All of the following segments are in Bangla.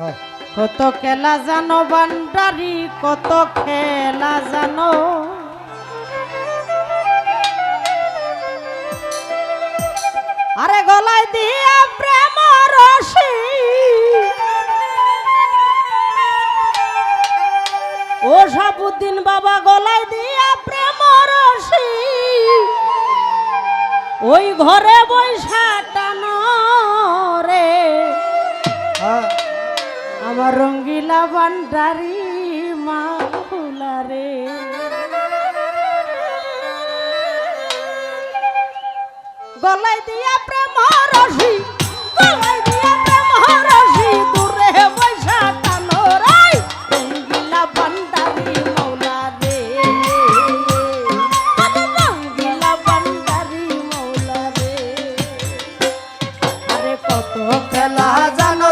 কত খেলা জানো বান্ডারি কত খেলা জানো? আরে গলায় দিয়া প্রেম রসি ও সাবুদ্দিন বাবা, গলায় দিয়া প্রেম রসি ওই ঘরে বৈশ দয়া ভান্ডারি মাহুলা রে গলায় দিয়া প্রেম রসি গলায় দিয়া প্রেম রসি দূরে পয়সা টানো রাই রঙ্গিলা ভান্ডারি মৌলা রে রঙ্গিলা ভান্ডারি মৌলা রে আরে কত খেলা জানো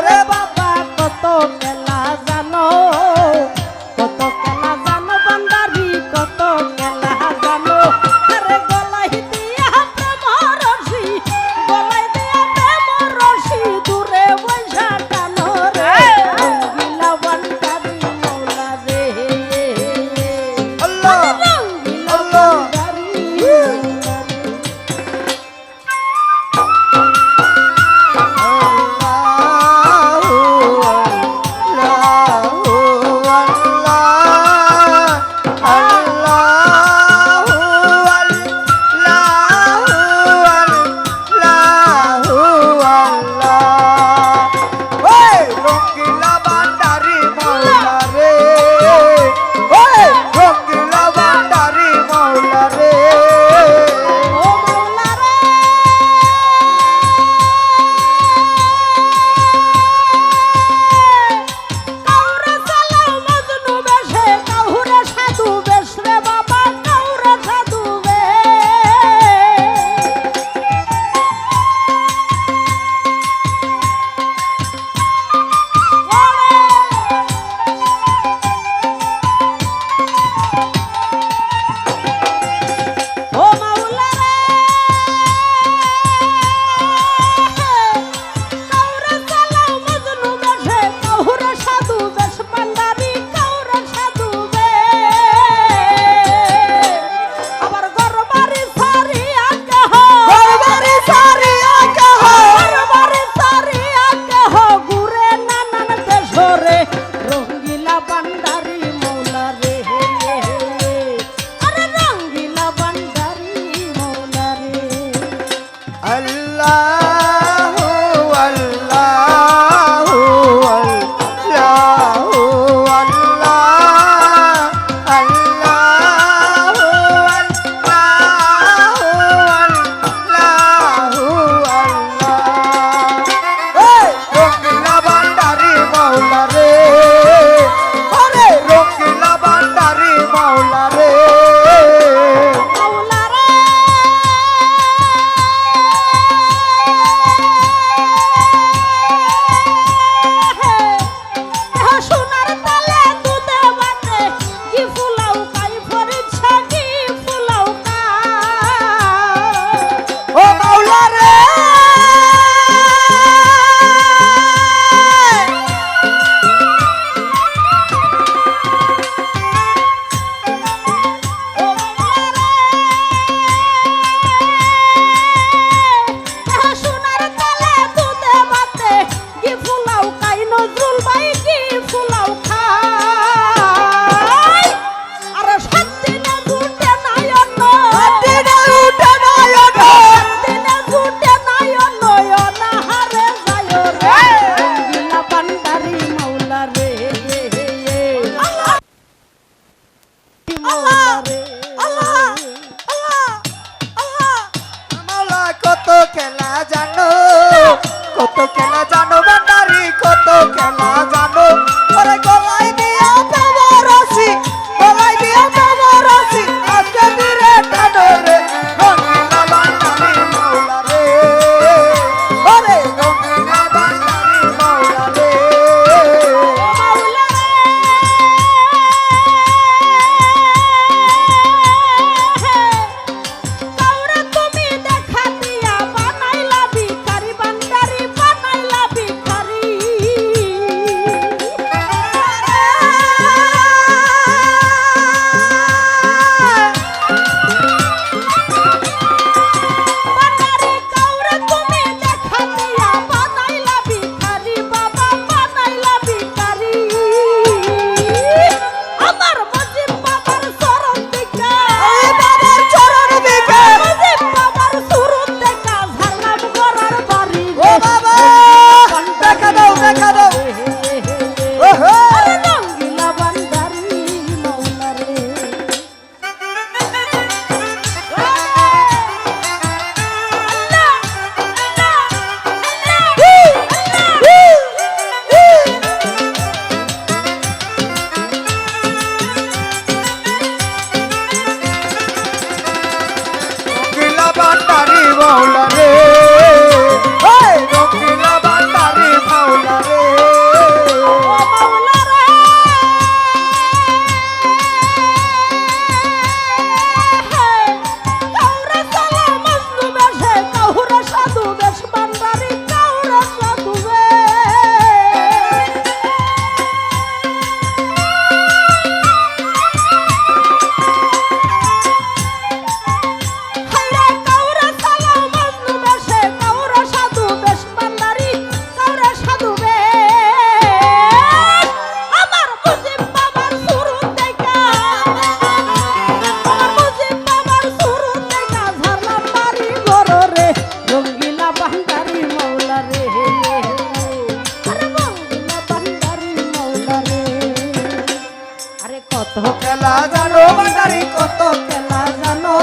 খেলা জানো বাটারি কত খেলা জানো?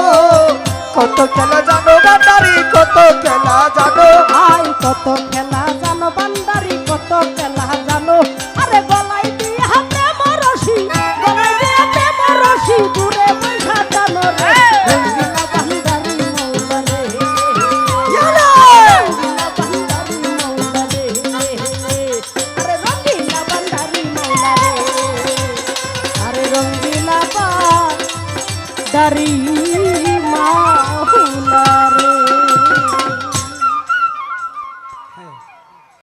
কত খেলা জানো বাটারি কত খেলা জানো? আই কত খেলা আরে রঙ্গিলা বান্দারি মা